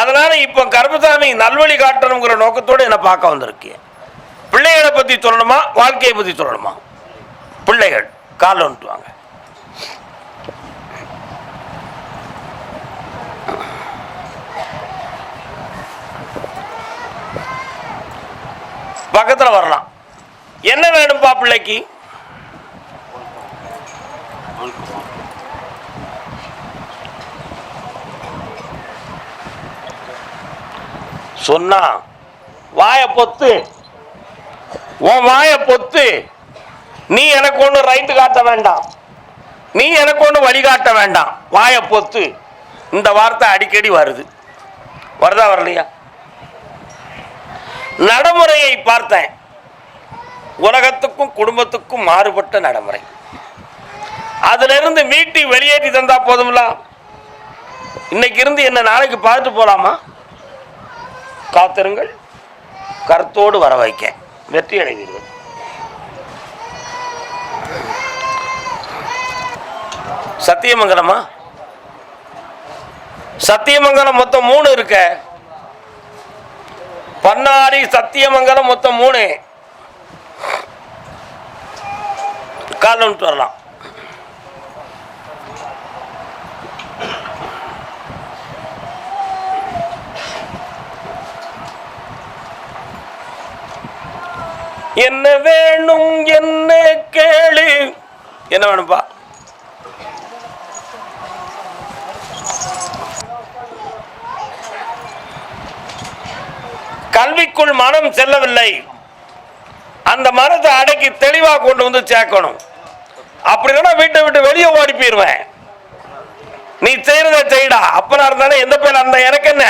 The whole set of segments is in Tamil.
அதனால இப்போ கருப்பசாமி நல்வழி காட்டணுங்கிற நோக்கத்தோடு என்னை பார்க்க வந்திருக்கேன் பிள்ளைகளை பற்றி சொல்லணுமா? வாழ்க்கையை பற்றி சொல்லணுமா? பிள்ளைகள் கால வந்துட்டு வாங்க. பக்கத்தில் வரலாம். என்ன வேணும்பா பிள்ளைக்கு? சொன்னா வாய பொத்து. உன் வாய பொத்து. நீ எனக்கு ஒன்று ரைட்டு காட்ட வேண்டாம். நீ எனக்கு ஒன்று வழிகாட்ட வேண்டாம். வாய பொத்து. இந்த வார்த்தை அடிக்கடி வருது. வருதா வரலையா? நடைமுறையை பார்த்தேன். உலகத்துக்கும் குடும்பத்துக்கும் மாறுபட்ட நடைமுறை. அதிலிருந்து மீட்டி வெளியேற்றி தந்தா போதும்ல? இன்னைக்கு இருந்து என்ன நாளைக்கு பார்த்துட்டு போலாமா? காத்திருங்கள். கருத்தோடு வர வைக்க. வெற்றி அடைவீர்கள். சத்தியமங்கலமா? சத்தியமங்கலம் மொத்தம் மூணு இருக்க. பன்னாரி சத்தியமங்கலம் மொத்தம் மூணு. காலம் வரலாம். என்ன வேணும் என்ன கேளு. என்ன வேணும்பா? கல்விக்குள் மனம் செல்லவில்லை. அந்த மனத்தை அடக்கி தெளிவா கொண்டு வந்து சேர்க்கணும். அப்படி இல்லைன்னா வீட்டை விட்டு வெளியே ஓடி போயிருவேன். நீ செய்யறத செய்யடா அப்பனா இருந்தாலும் எந்த பேர் அந்த எனக்கு என்ன?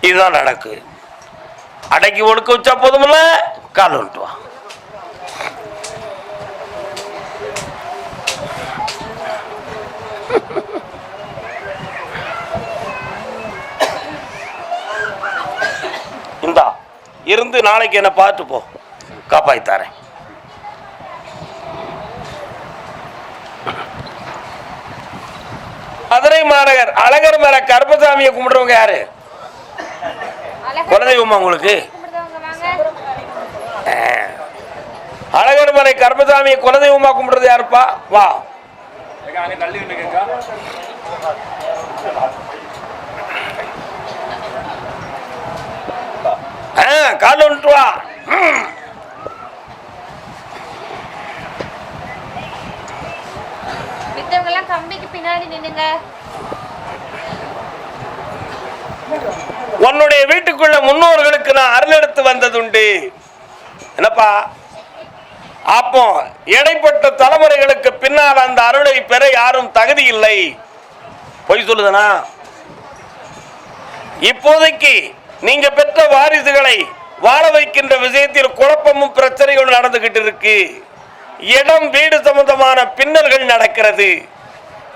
இதுதான் நடக்கு. அடக்கி ஒடுக்க வச்சா போதுமில்ல? கால் வந்துட்டு வா இந்தா இருந்து நாளைக்கு என்ன பார்த்து போ. காப்பாத்தி தரேன். மதுரை மாநகர் அழகர் மேல கருப்பசாமியை கும்பிடுறவங்க யாரு? குலதெய்வமா உங்களுக்கு? அழகர் மலை கருப்பசாமியை குலதெய்வமா கும்பிடுறது யாருப்பா? வா. ஆ, கால் வந்துட்டு வா. ம். மித்தவங்க எல்லாம் கம்பிக்கு பின்னாடி நின்னுங்க உன்னுடைய வீட்டுக்குள்ள முன்னோர்களுக்கு நான் அருள் எடுத்து வந்ததுண்டு. என்னப்பா? அப்போ இடைப்பட்ட தலைமுறைகளுக்கு பின்னால் அந்த அருளை பெற யாரும் தகுதி இல்லை. பொய் சொல்லுதனா? இப்போதைக்கு நீங்க பெற்ற வாரிசுகளை வாழ வைக்கின்ற விஷயத்தில் குழப்பமும் பிரச்சனைகளும் நடந்துகிட்டு இருக்கு. இடம் வீடு சம்பந்தமான பின்னல்கள் நடக்கிறது.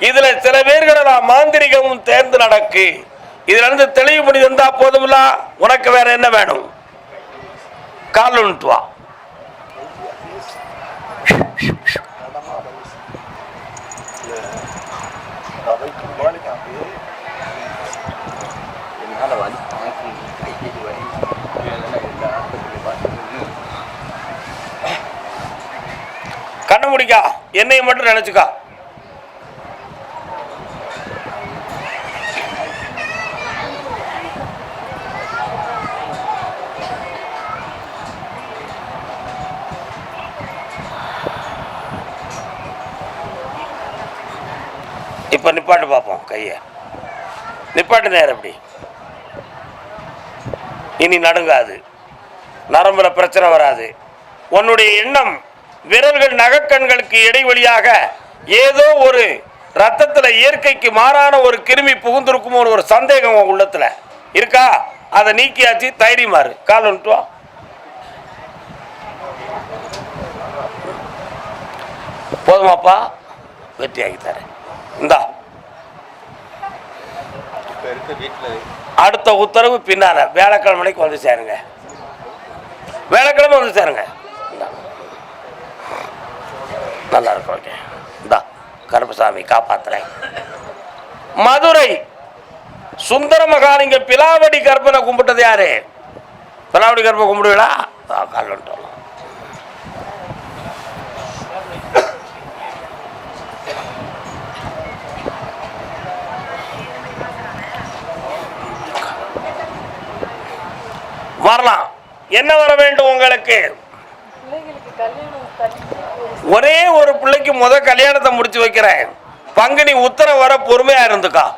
இதுல சில பேர்களெல்லாம் மாந்திரிகமும் தேர்ந்து நடக்கு. இதுல இருந்து தெளிவு பண்ணி தந்தா போதும்ல? உனக்கு வேற என்ன வேணும்? கால் வா. கண்ண முடிக்கா. என்னையை மட்டும் நினைச்சுக்கா. நிப்பாட்டு பார்ப்போம் கையை. நிப்பாட்டு நேரம் எப்படி இனி நடுங்காது. நரம்புல பிரச்சனை வராது. உன்னுடைய எண்ணம் விரல்கள் நகக்கண்களுக்கு இடைவெளியாக ஏதோ ஒரு ரத்தத்தில் இயற்கைக்கு மாறான ஒரு கிருமி புகுந்திருக்குமோன்னு ஒரு சந்தேகம் உன் உள்ளத்தில். இருக்கா? அதை நீக்கியாச்சு தைரியமாறு கால் வந்துட்டு வா. போதுமாப்பா? வெற்றியாகி தரேன். இந்தா. இப்போ இருக்க வீட்டில் அடுத்த உத்தரவு பின்னால வேலைக்கிழமைக்கு வந்து சேருங்க. வேலைக்கிழமை வந்து சேருங்க. நல்லா இருக்கும் ஓகே. இந்தா கருப்பசாமி காப்பாத்துறேன். மதுரை சுந்தர மகாலிங்க பிலாவடி கற்பனை கும்பிட்டது யாரு? பிலாவடி கற்பனை கும்பிடுவீங்களா? காலன்ட்டு வரலாம். என்ன வர வேண்டும் உங்களுக்கு? ஒரே ஒரு பிள்ளைக்கு முத கல்யாணத்தை முடிச்சு வைக்கிறேன். பங்குனி உத்தர வர பொறுமையா இருந்துக்கா.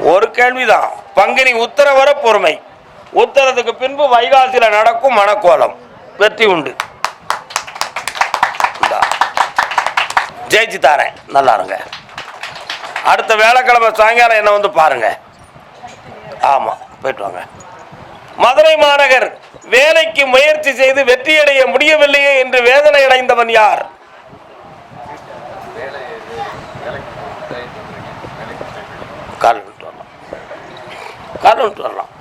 ஒரு கேள்விதான். பங்குனி உத்தர வர பொறுமை. உத்தரத்துக்கு பின்பு வைகாசியில நடக்கும் மனக்கோலம். வெற்றி உண்டு. ஜெயிச்சு தாரேன். நல்லா இருங்க. அடுத்த வேலைக்கிழமை சாயங்காலம் என்ன வந்து பாருங்க. ஆமா. போயிட்டு வாங்க மதுரை மாநகர் வேலைக்கு முயற்சி செய்து வெற்றியடைய முடியவில்லையே என்று வேதனை அடைந்தவன் யார்? கால் விட்டு வரலாம். கால் விட்டு வரலாம்.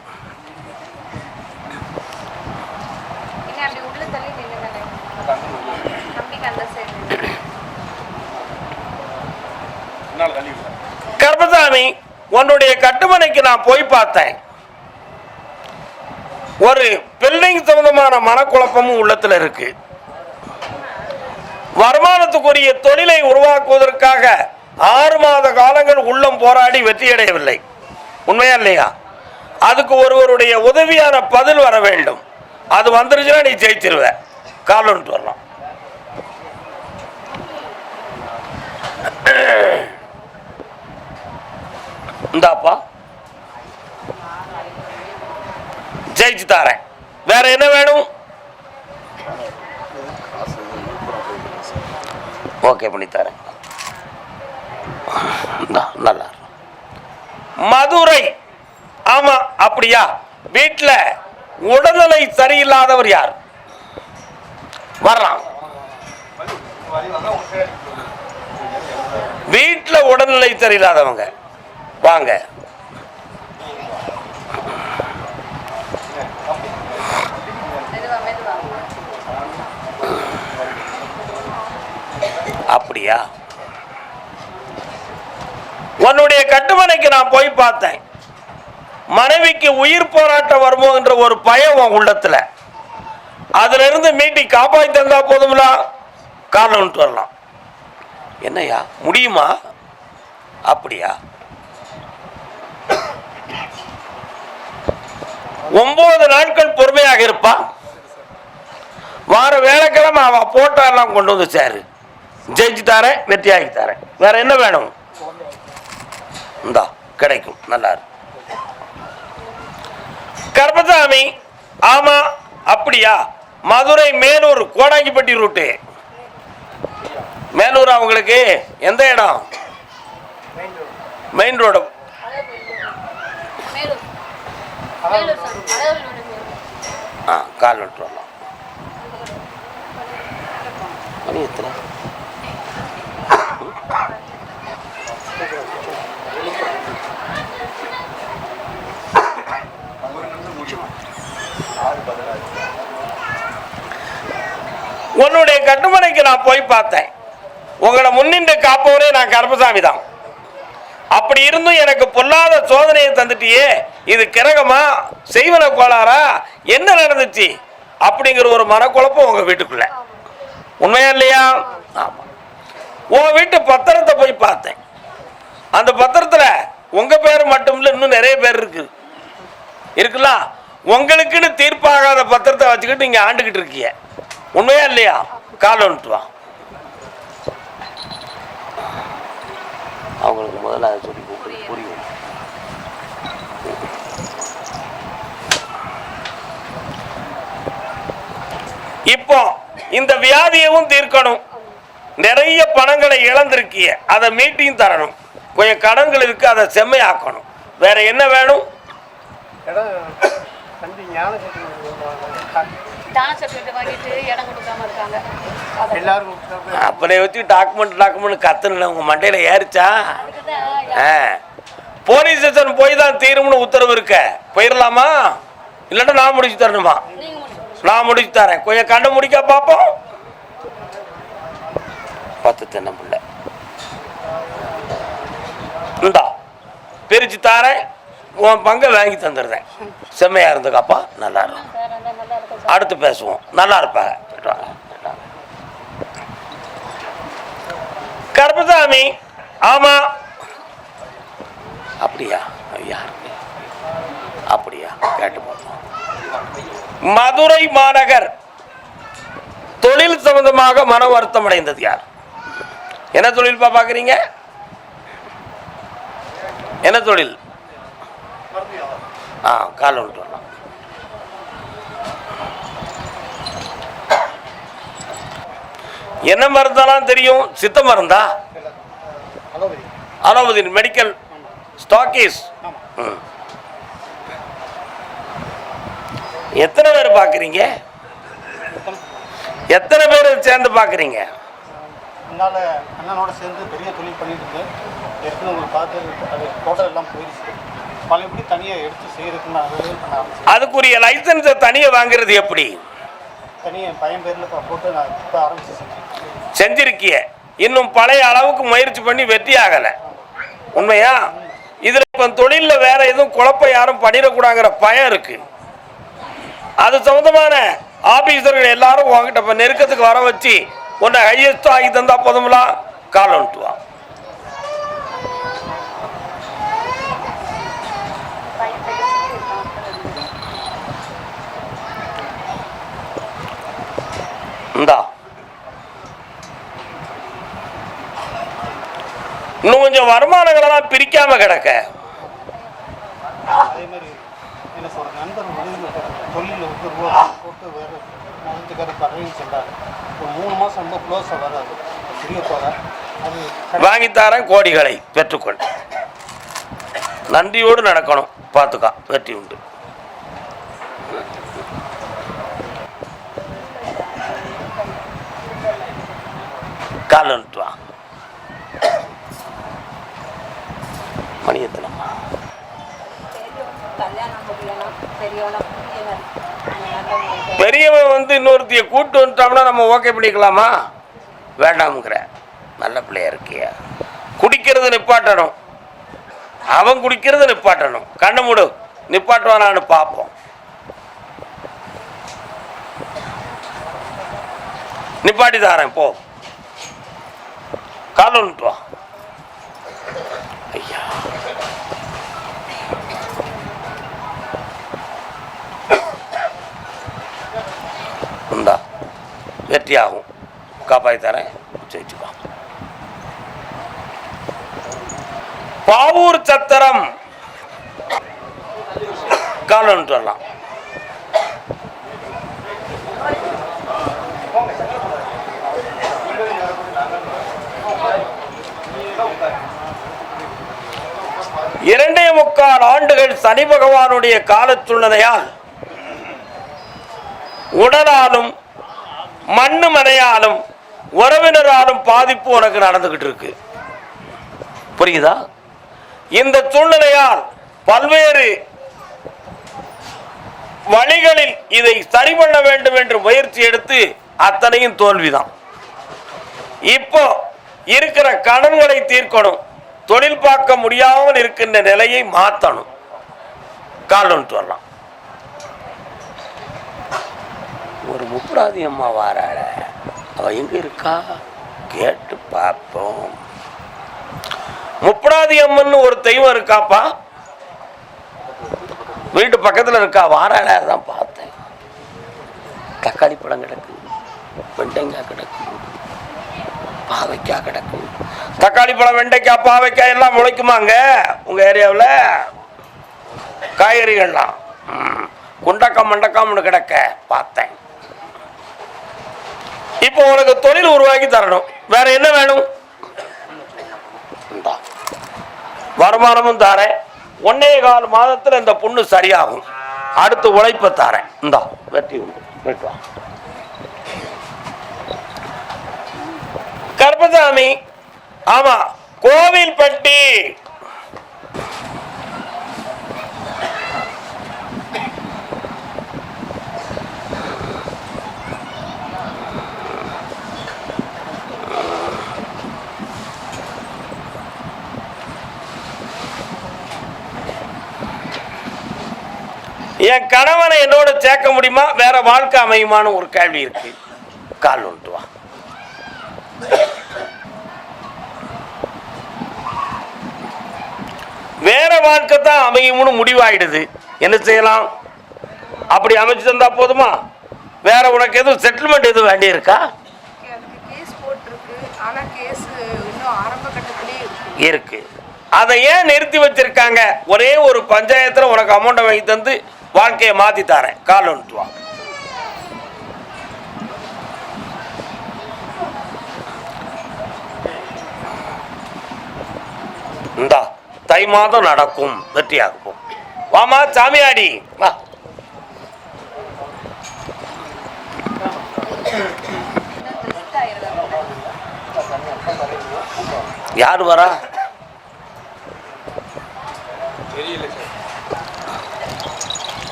கர்பசாமி உன்னுடைய கட்டுமனைக்கு நான் போய் பார்த்தேன். ஒரு பில்டிங் சம்பந்தமான மனக்குழப்பமும் உள்ளத்தில் இருக்கு. வருமானத்துக்குரிய தொழிலை உருவாக்குவதற்காக ஆறு மாத காலங்கள் உள்ளம் போராடி வெற்றியடையவில்லை உண்மையா இல்லையா? அதுக்கு ஒருவருடைய உதவியான பதில் வர வேண்டும். அது வந்துருச்சுன்னா நீ ஜெயிச்சிருவ. காலன்ட்டு வரலாம். இந்தாப்பா. ஜெயிச்சு தாரேன். வேற என்ன வேணும்? ஓகே பண்ணி தரேன். நல்லா மதுரை. ஆமா அப்படியா? வீட்டில் உடல்நிலை சரியில்லாதவர் யார்? வரலாம் வீட்டில் உடல்நிலை சரியில்லாதவங்க. வாங்க. அப்படியா? உன்னுடைய கட்டுமனைக்கு நான் போய் பார்த்தேன். மனைவிக்கு உயிர் போராட்டம் வருமோ என்ற ஒரு பயம் உன் உள்ளத்துல. அதுல இருந்து மீட்டி காப்பாத்தி தந்தா போதும்லா காரணம் வரலாம். என்னய்யா முடியுமா? அப்படியா? ஒன்பது நாட்கள் பொறுமையாக இருப்பா. வார வேலைக்கிழமை அவன் போட்டோ எல்லாம் கொண்டு வந்து சேரு. ஜெயிச்சு தரேன் வெற்றியாகி தரேன் வேற என்ன வேணும்? இந்தா கிடைக்கும். நல்லா கர்மசாமி ஆமா அப்படியா? மதுரை மேலூர் கோடாங்கிப்பட்டி ரூட்டு. மேலூர் அவங்களுக்கு எந்த இடம்? Main road. ஆ கால் விட்டுருவோம் மணி எத்தனை உன்னுடைய கட்டுமனைக்கு நான் போய் பார்த்தேன். உங்களை முன்னின்று காப்பவரே நான் கருப்பசாமி தான். அப்படி இருந்தும் எனக்கு பொல்லாத சோதனையை தந்துட்டியே இது கிரகமா செய்வன கோளாரா என்ன நடந்துச்சு? அப்படிங்கிற ஒரு மனக்குழப்பம் உங்க வீட்டுக்குள்ள. உண்மையா இல்லையா? ஆமா. உன் வீட்டு பத்திரத்தை போய் பார்த்தேன். அந்த பத்திரத்தில் உங்கள் பேர் மட்டும் இல்லை இன்னும் நிறைய பேர் இருக்கு. இருக்குல்ல? உங்களுக்குன்னு தீர்ப்பாகாத பத்திரத்தை வச்சுக்கிட்டு நீங்கள் ஆண்டுக்கிட்டு இருக்கீங்க. உண்மையா இல்லையா? கால் வந்துட்டு வா. அவங்களுக்கு முதல்ல அதை சொல்லி புரியும் இப்போ இந்த வியாதியவும் தீர்க்கணும். நிறைய பணங்களை இழந்திருக்கிய அதை மீட்டியும் தரணும். கொஞ்சம் கடன்கள் இருக்கு அதை செம்மையாக்கணும். வேற என்ன வேணும்? அப்பனை வச்சு டாக்குமெண்ட் டாக்குமெண்ட் கத்துன உங்க மண்டையில ஏறிச்சா. போலீஸ் ஸ்டேஷன் போய் தான் தீரும்னு உத்தரவு இருக்க. போயிடலாமா இல்லாட்டா நான் முடிச்சு தரணுமா? நான் முடிச்சு தரேன். கொஞ்சம் கண்டு முடிக்க பார்ப்போம். பார்த்து தென்ன முடியல இந்தா பிரித்து தாரேன். உன் பங்கை வாங்கி தந்துடுறேன். செம்மையாக இருந்துக்காப்பா. நல்லா இருக்கும் நல்லா அடுத்து பேசுவோம். நல்லா இருப்பாங்க கருப்பசாமி ஆமா. அப்படியா? ஐயா. அப்படியா? கேட்டு போட்டோம் மதுரை மாநகர் தொழில் சம்பந்தமாக மன வருத்தம் அடைந்தது யார்? என்ன தொழில்ப்பா பார்க்குறீங்க என்ன தொழில்? ஆ கால் விட்டுறலாம் வரலாம். என்ன மருந்தெல்லாம் தெரியும்? சித்த மருந்தா? அலோபதி. மெடிக்கல் ஸ்டாக்கீஸ் எத்தனை பேர் பார்க்குறீங்க எத்தனை பேர் சேர்ந்து பார்க்குறீங்க முன்னால் அண்ணனோட சேர்ந்து பெரிய தொழில் பண்ணிட்டு இருந்தேன் ஏற்கனவே உங்களுக்கு பார்த்து அது டோட்டல் எல்லாம் போயிடுச்சு. பழையபடி தனியாக எடுத்து நான் ஆரம்பிச்சேன் அதுக்குரிய லைசன்ஸை தனியாக வாங்குறது எப்படி? தனியாக என் பையன் பேரில் போட்டு நான் இப்போ ஆரம்பிச்சு செஞ்சேன் செஞ்சிருக்கிய. இன்னும் பழைய அளவுக்கு முயற்சி பண்ணி வெற்றி ஆகலை. உண்மையா? இதில் இப்போ தொழிலில் வேற எதுவும் குழப்பம் யாரும் பண்ணிடக்கூடாங்கிற பயம் இருக்கு. அது சம்பந்தமான ஆபீசர்கள் எல்லாரும் உங்ககிட்ட இப்போ நெருக்கத்துக்கு வர வச்சு உன்னை ஹையஸ்ட் ஆகி தந்தா போதும்லாம் கால் வந்துட்டு வா. இந்தா. இன்னும் கொஞ்சம் வருமானங்களை தான் பிரிக்காம கிடக்க. அதே மாதிரி என்ன சொல்ற நண்பர் உதவி தொழிலில் வந்து ரூபா போட்டு வேறு வீட்டுக்கார பதவியும் சென்றார். ஒரு மூணு மாதம் ரொம்ப க்ளோஸாக வராது பெரிய தொகை. அது வாங்கித்தாரன் கோடிகளை பெற்றுக்கொள். நன்றியோடு நடக்கணும். பார்த்துக்கா வெற்றி உண்டு. கால் வந்துட்டு வா. மணி எத்தனம்மா பெரியவன் வந்து இன்னொருத்தைய கூட்டு வந்துட்டோம்னா நம்ம ஓகே பண்ணிக்கலாமா? வேண்டாம்ங்கிற. நல்ல பிள்ளையா இருக்கியா? குடிக்கிறது நிப்பாட்டணும். அவன் குடிக்கிறது நிப்பாட்டணும். கண்ணு மூடு. நிப்பாட்டுவானான்னு பார்ப்போம். நிப்பாட்டி தாரேன் போ. கால் வந்துட்டு ஐயா இந்தா வெற்றி ஆகும் காப்பாற்றி தரேன். ஜெயிச்சுக்கோ. பாவூர் சத்திரம். காலன்ட்டு வரலாம். இரண்டே முக்கால் ஆண்டுகள் சனி பகவானுடைய காலத்துள்ளதையால் உடலாலும் மண்ணு மனையாலும் உறவினராலும் பாதிப்பு உனக்கு நடந்துகிட்டு இருக்கு புரியுதா? இந்த சூழ்நிலையால் பல்வேறு வழிகளில் இதை சரி பண்ண வேண்டும் என்று முயற்சி எடுத்து அத்தனையும் தோல்விதான். இப்போ இருக்கிற கடன்களை தீர்க்கணும் தொழில் பார்க்க முடியாமல் இருக்கின்ற நிலையை மாற்றணும் கால் வந்துட்டு வரலாம் கூப்பிடாது முப்படாதி அம்மா வாராள. அவள் எங்கே இருக்கா? கேட்டு பார்ப்போம் முப்படாதி அம்மன் ஒரு தெய்வம் இருக்காப்பா? வீட்டு பக்கத்தில் இருக்கா? வாராள தான் பார்த்தேன். தக்காளி பழம் கிடக்கு வெண்டைக்காய் கிடக்கு பாவைக்காய் கிடக்கு. தக்காளி பழம் வெண்டைக்காய் பாவைக்காய் எல்லாம் முளைக்குமாங்க உங்கள் ஏரியாவில்? காய்கறிகள்லாம். ம். குண்டக்கம் மண்டக்கம்னு கிடக்க பார்த்தேன். இப்போ உனக்கு தொழில் உருவாக்கி தரணும். வேற என்ன வேணும்? வருமானமும் தாரேன். ஒன்னே கால் மாதத்தில் இந்த புண்ணு சரியாகும். அடுத்து உழைப்ப தாரேன். இந்தா வெற்றி உண்டு வெட்டு வா. கருப்பசாமி ஆமா கோவில்பட்டி. என் கணவனை என்னோட சேர்க்க முடியுமா? வேற வாழ்க்கை அமையுமான்னு ஒரு கேள்வி இருக்கு. கால் வந்துட்டு வேற வாழ்க்கை தான் அமையும்னு முடிவாயிடுது. என்ன செய்யலாம்? அப்படி அமைச்சு தந்தா போதுமா? வேற உனக்கு எதுவும் செட்டில்மெண்ட் எதுவும் வேண்டியிருக்கா? கேஸ் இன்னும் ஆரம்ப இருக்கு. அதை ஏன் நிறுத்தி வச்சிருக்காங்க? ஒரே ஒரு பஞ்சாயத்துல உனக்கு அமௌண்ட்டை வாங்கி தந்து வாழ்க்கையை மாத்தி தரேன். கால் வந்துட்டு வா. இந்தா தை மாதம் நடக்கும். வெற்றியாகும் வாமா சாமியாடி. வா. யார் வரா?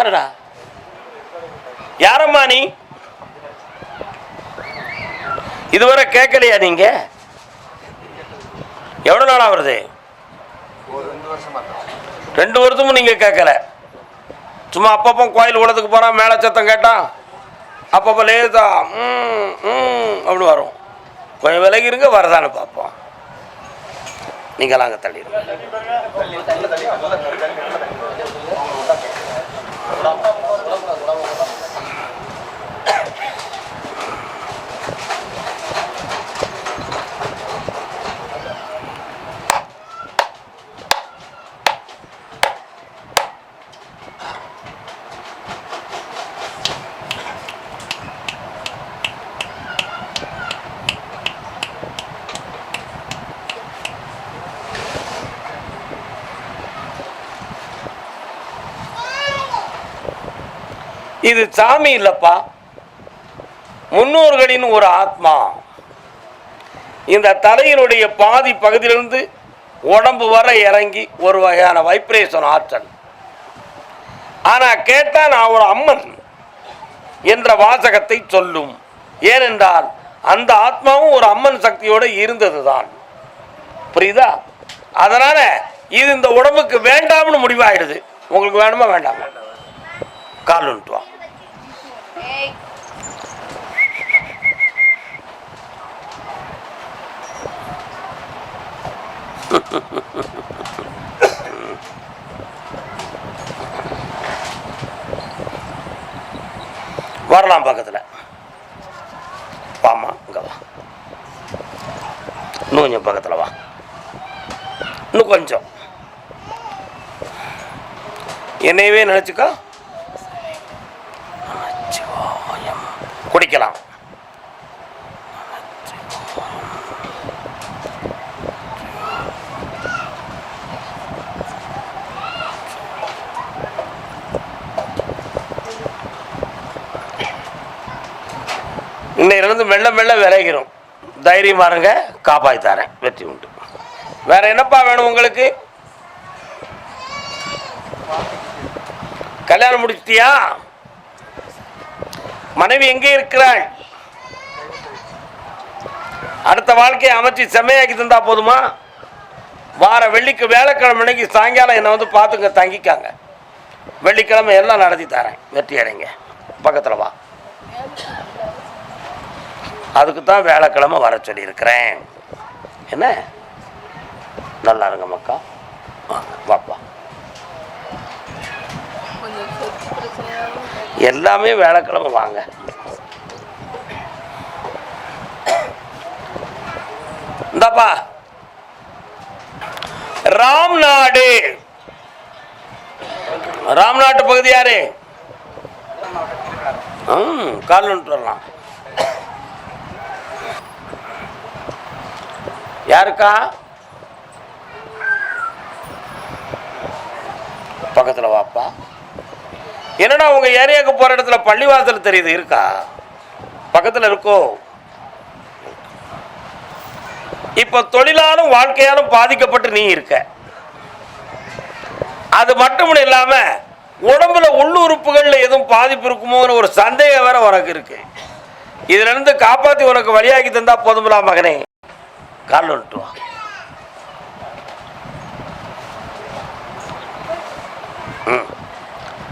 உட்காரடா யாரம்மா நீ? இதுவரை கேட்கலையா நீங்க? எவ்வளவு நாள் ஆகுறது? ரெண்டு வருஷமும் நீங்க கேட்கல. சும்மா அப்பப்போ கோயில் உலகத்துக்கு போறான் மேல சத்தம் கேட்டான் அப்பப்போ லேசா அப்படின்னு வரும். கொஞ்சம் விலகி இருங்க வரதானு பார்ப்போம். நீங்களாம் அங்கே தள்ளிடுங்க இது சாமி இல்லப்பா. முன்னோர்களின் ஒரு ஆத்மா. இந்த தலையினுடைய பாதி பகுதியிலிருந்து உடம்பு வர இறங்கி ஒரு வகையான வைப்ரேஷன் ஆற்றல். ஆனால் கேட்டால் நான் ஒரு அம்மன் என்ற வாசகத்தை சொல்லும். ஏனென்றால் அந்த ஆத்மாவும் ஒரு அம்மன் சக்தியோட இருந்ததுதான். புரியுதா? அதனால் இது இந்த உடம்புக்கு வேண்டாம்னு முடிவாயிடுது. உங்களுக்கு வேணுமா வேண்டாமா? கால் வா வரலாம் பக்கத்தில் வாமா இங்கே வா இன்னும் கொஞ்சம் பக்கத்தில் வா இன்னும் கொஞ்சம் என்னையவே நினச்சிக்கோ குடிக்கலாம். இன்னையிலிருந்து மெல்ல மெல்ல விளைகிறோம் தைரியம் பாருங்க காப்பாற்றி தரேன். வெற்றி உண்டு. வேற என்னப்பா வேணும் உங்களுக்கு? கல்யாணம் முடிச்சிட்டியா? மனைவி எங்கே இருக்கிறாள்? அடுத்த வாழ்க்கையை அமைச்சு செம்மையாக்கி தந்தா போதுமா? வார வெள்ளிக்கு வேலைக்கிழமை அன்னைக்கு சாயங்காலம் என்னை வந்து பார்த்துங்க தங்கிக்காங்க. வெள்ளிக்கிழமை எல்லாம் நடத்தி தரேன். வெற்றி அடைங்க. பக்கத்தில் வா. அதுக்கு தான் வேலைக்கிழமை வர சொல்லியிருக்கிறேன். என்ன? நல்லா இருங்க மக்கா. வாங்க, வாப்பா கொஞ்சம் சொத்து பிரச்சனையாகவும் எல்லாமே வேலைக்கிழமை வாங்க. இந்தாப்பா. ராம்நாடு. ராம்நாட்டு பகுதி யாரு? ம் கால் வரலாம் யாருக்கா? பக்கத்தில் வாப்பா. என்னடா உங்கள் ஏரியாவுக்கு போகிற இடத்துல பள்ளிவாசல் தெரியுது? இருக்கா? பக்கத்தில் இருக்கோ? இப்போ தொழிலாலும் வாழ்க்கையாலும் பாதிக்கப்பட்டு நீ இருக்க. அது மட்டும் இல்லாமல் உடம்புல உள்ளுறுப்புகளில் எதுவும் பாதிப்பு இருக்குமோன்னு ஒரு சந்தேகம் வேற உனக்கு இருக்கு. இதுலேருந்து காப்பாற்றி உனக்கு வழியாக்கி தந்தா போதுமில்லா மகனே. கால் வந்துட்டு வா.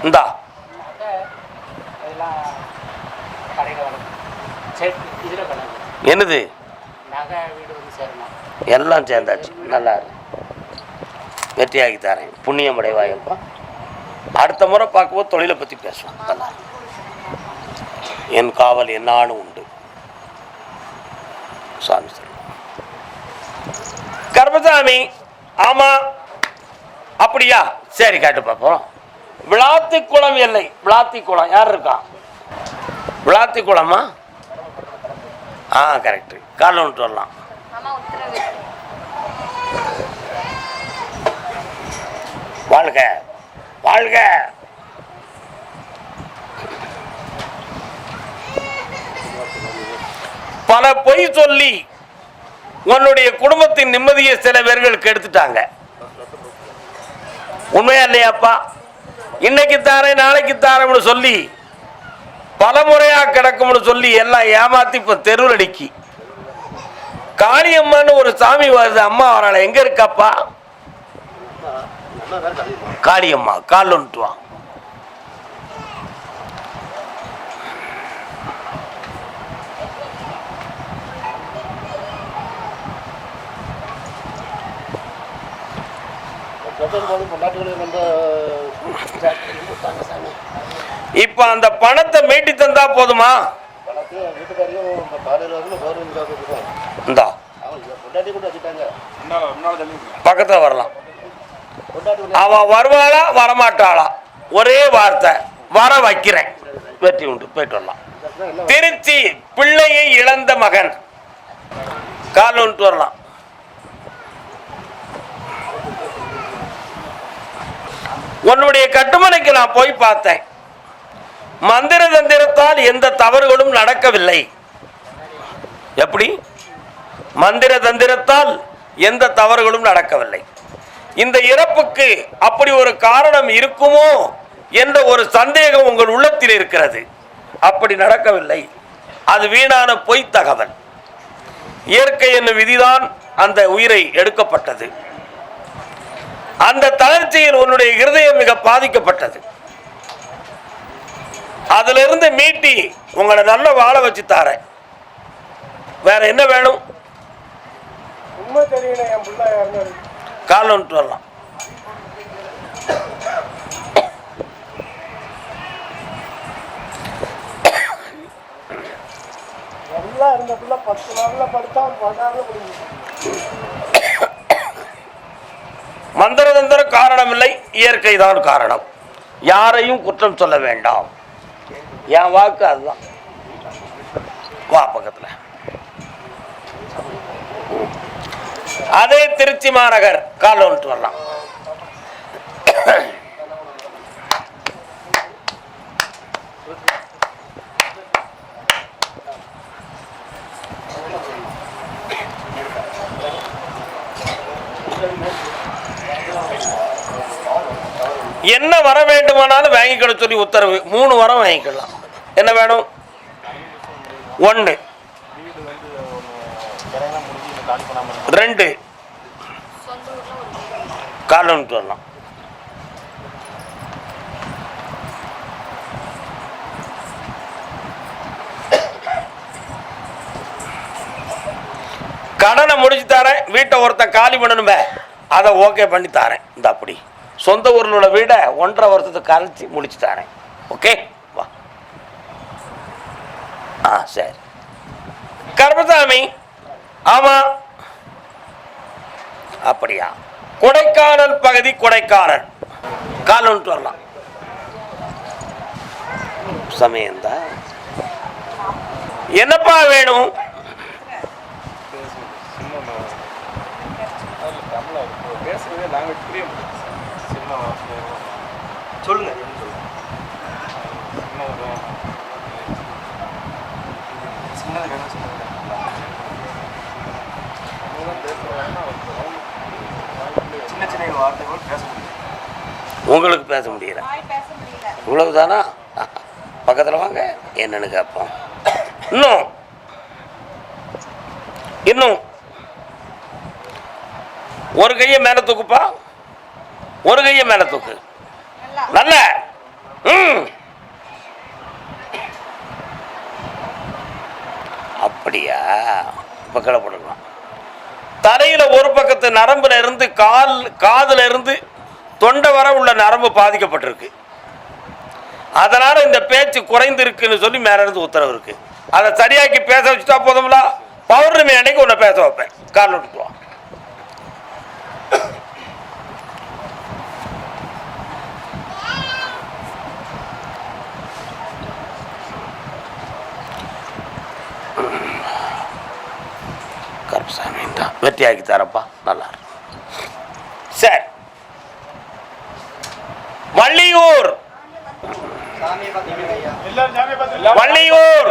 இந்தா. என்னது? எல்லாம் சேர்ந்தாச்சு. நல்லா இருக்கு. வெற்றியாகி தரேன். புண்ணியம் அடைவாயப்பா அடுத்த முறை பார்க்கும்போது தொழிலை பற்றி பேசுவோம். நல்லா என் காவல் என்னாலும் உண்டு. சுவாமி கர்மசாமி ஆமா. அப்படியா? சரி கேட்டு பார்ப்போம். விளாத்தி குளம் எல்லை. விளாத்தி குளம் யார் இருக்கா? விளாத்தி குளமா ஆ கரெக்டு காலைல விட்டு வரலாம். வாழ்க வாழ்க. பல பொய் சொல்லி உன்னுடைய குடும்பத்தின் நிம்மதியை சில பேர்கள் கெடுத்துட்டாங்க உண்மையா இல்லையாப்பா? இன்னைக்கு தாரேன் நாளைக்கு தாரேன்னு சொல்லி பல முறையா கிடக்கும்னு சொல்லி எல்லாம் ஏமாத்தி இப்ப தெருவில் அடிக்கி காளியம்மான்னு ஒரு சாமி வருது அம்மா வராள எங்க இருக்காப்பா? காளியம்மா கால் ஒன்று இப்ப அந்த பணத்தை மீட்டி தந்தா போதுமா? இந்தா பக்கத்துல வரலாம். அவ வருவாளா வரமாட்டாளா? ஒரே வார்த்தை. வர வைக்கிறேன். வெற்றி உண்டு. போயிட்டு வரலாம். திருச்சி பிள்ளையை இழந்த மகன். கால் ஒன்று வரலாம். உன்னுடைய கட்டுமனைக்கு நான் போய் பார்த்தேன். மந்திர தந்திரத்தால் எந்த தவறுகளும் நடக்கவில்லை. எப்படி? மந்திர தந்திரத்தால் எந்த தவறுகளும் நடக்கவில்லை. இந்த இறப்புக்கு அப்படி ஒரு காரணம் இருக்குமோ என்ற ஒரு சந்தேகம் உங்கள் உள்ளத்தில் இருக்கிறது. அப்படி நடக்கவில்லை. அது வீணான பொய் தகவல். இயற்கை என்னும் விதிதான் அந்த உயிரை எடுக்கப்பட்டது. அந்த தளர்ச்சியில் உன்னுடைய இருதயம் மிக பாதிக்கப்பட்டது. அதிலிருந்து மீட்டி உங்களை நல்ல வாழ வச்சு தாரேன். வேற என்ன வேணும்? உண்மை தெரியல என் பிள்ளை யாருன்னு கால் வந்துட்டு வரலாம். எல்லாம் இருந்த பிள்ளை பத்து நாள்ல படுத்தா முடியும் மந்திர தந்திர காரணம் இல்லை இயற்கை தான் காரணம். யாரையும் குற்றம் சொல்ல வேண்டாம். என் வாக்கு அதுதான். வா பக்கத்தில். அதே திருச்சி மாநகர் கால் வந்துட்டு வரலாம். என்ன வர வேண்டுமானாலும் வாங்கிக்கணும் சொல்லி உத்தரவு. மூணு வரம் வாங்கிக்கலாம். என்ன வேணும்? ஒன்று. ரெண்டு. சொந்த ஊர்ல வரலாம் கடனை முடிச்சு தரேன். வீட்டை ஒருத்தன் காலி பண்ணணுமே. அதை ஓகே பண்ணி தரேன். இந்த அப்படி. சொந்த ஊரில் உள்ள வீடை ஒன்றரை வருஷத்துக்கு கழிச்சு முடிச்சு தரேன். ஓகே ஆ சரி கர்மசாமி ஆமா. அப்படியா? கொடைக்கானல் பகுதி கொடைக்கானல். கால் ஒன்று வரலாம் சமயந்தா. என்னப்பா வேணும்? சொல்லுங்க சின்னது வேணும் சின்னது சின்ன சின்ன வார்த்தைகள் பேச முடியும் உங்களுக்கு பேச முடியல. இவ்வளவுதானா? பக்கத்தில் வாங்க. என்னன்னு கேட்போம் இன்னும். இன்னும். ஒரு கையை மேலே தூக்குப்பா. ஒரு கையை மேலே தூக்கு. நல்ல ம். அப்படியா இப்போ கிளப்பிடலாம் தலையில ஒரு பக்கத்து நரம்பில் இருந்து கால் காதில் இருந்து தொண்டை வர உள்ள நரம்பு பாதிக்கப்பட்டிருக்கு. அதனால் இந்த பேச்சு குறைந்து இருக்குன்னு சொல்லி மேலே இருந்து உத்தரவு இருக்குது அதை சரியாக்கி பேச வச்சுட்டா போதும்ல? பௌர்ணமி அன்னைக்கு உன்னை பேச வைப்பேன். கால் விட்டுட்டு தான் வெற்றியாக்கி தரப்பா. நல்லா சரி. வள்ளியூர் வள்ளியூர்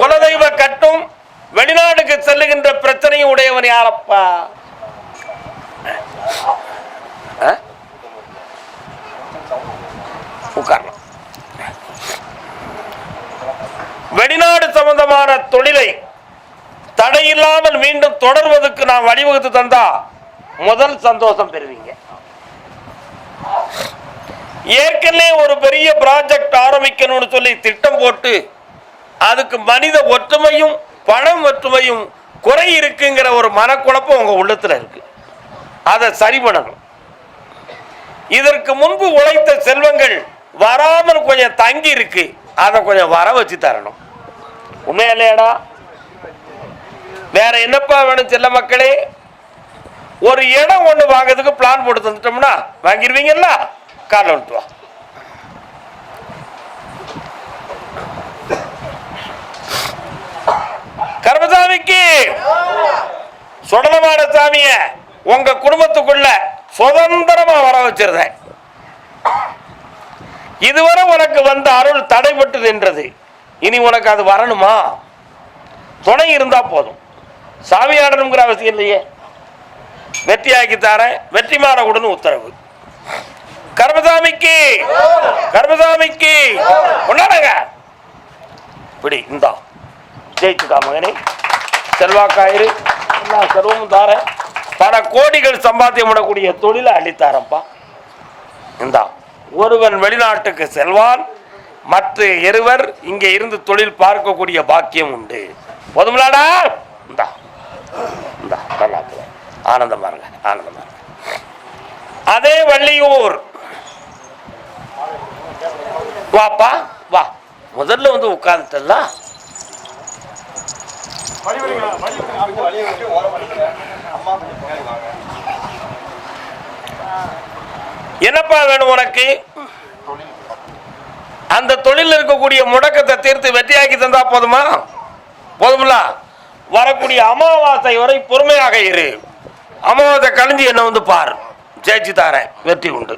குலதெய்வ கட்டும் வெளிநாடுக்கு செல்லுகின்ற பிரச்சனையும் உடையவன் யாரப்பா? ஆ? உட்காரலாம். வெளிநாடு சம்பந்தமான தொழிலை தடையில்லாமல் மீண்டும் தொடர்வதற்கு நான் வழிவகுத்து தந்தா முதல் சந்தோஷம் பெறுவீங்க. ஏற்கனவே ஒரு பெரிய ப்ராஜெக்ட் ஆரம்பிக்கணும்னு சொல்லி திட்டம் போட்டு அதுக்கு மனித ஒற்றுமையும் பணம் ஒற்றுமையும் குறை இருக்குங்கிற ஒரு மனக்குழப்பம் உங்க உள்ளத்துல இருக்கு. அதை சரி பண்ணணும். இதற்கு முன்பு உழைத்த செல்வங்கள் வராமல் கொஞ்சம் தங்கி இருக்கு. அதை கொஞ்சம் வர வச்சு தரணும். உண்மையிலேடா வேற என்னப்பா வேணும் செல்ல மக்களே? ஒரு இடம் ஒண்ணு வாங்குறதுக்கு பிளான் போட்டு தந்துட்டோம்னா வாங்கிடுவீங்கல்ல காரில் விட்டு வா. கர்மசாமிக்கு சுடலமான சாமிய உங்க குடும்பத்துக்குள்ள சுதந்திரமா வர வச்சிருந்தேன். இதுவரை உனக்கு வந்த அருள் தடைபட்டு நின்றது. இனி உனக்கு அது வரணுமா? துணை இருந்தா போதும். சாமி ஆடணுங்கிற அவசியம் இல்லையே. வெற்றியாக்கி தாரேன். வெற்றி மாறக்கூடன்னு உத்தரவு. கர்மசாமிக்கு! கர்மசாமிக்கு! கொண்டாடுங்க. இப்படி இந்தா. ஜெயிச்சுக்கா மகனே. செல்வாக்காயிரு. எல்லா செல்வமும் தாரேன். பல கோடிகள் சம்பாத்தியம் விடக்கூடிய தொழிலை அள்ளித்தாரப்பா இந்தா. ஒருவன் வெளிநாட்டுக்கு செல்வான். மற்ற இருவர் இங்கே இருந்து தொழில் பார்க்கக்கூடிய பாக்கியம் உண்டு. போதும்லாடா? இந்தா. இந்தா நல்லா இருக்குது. இருங்க இருங்க அதே வள்ளியூர். வாப்பா வா. முதல்ல வந்து உட்கார்ந்துட்டல என்னப்பா வேணும் உனக்கு? அந்த தொழில் இருக்கக்கூடிய முடக்கத்தை தீர்த்து வெற்றியாக்கி தந்தா போதுமா? போதுமில்ல வரக்கூடிய அமாவாசை வரை பொறுமையாக இரு. அமாவாசை கழிஞ்சு என்ன வந்து பார். ஜெயிச்சு தாரேன். வெற்றி உண்டு.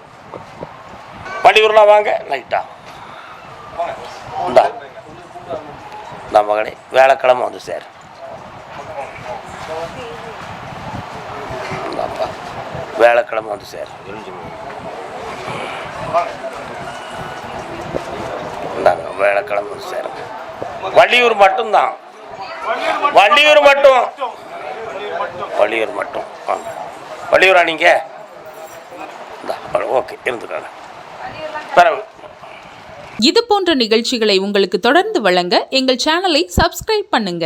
பள்ளியூர்லாம் வாங்க. லைட்டா இந்தா. இந்த மகனே வேலைக்கிழமை வந்து சார். அப்பா. வேலைக்கிழமை வந்து சார். இந்தாங்க வேலைக்கிழமை வந்து சார். வள்ளியூர் மட்டும்தான். வள்ளியூர் மட்டும். வள்ளியூர் மட்டும். வாங்க வள்ளியூரா நீங்க? ஓகே இருந்துக்காங்க. பிறகு இது போன்ற நிகழ்ச்சிகளை உங்களுக்கு தொடர்ந்து வழங்க எங்கள் சேனலை சப்ஸ்கிரைப் பண்ணுங்க.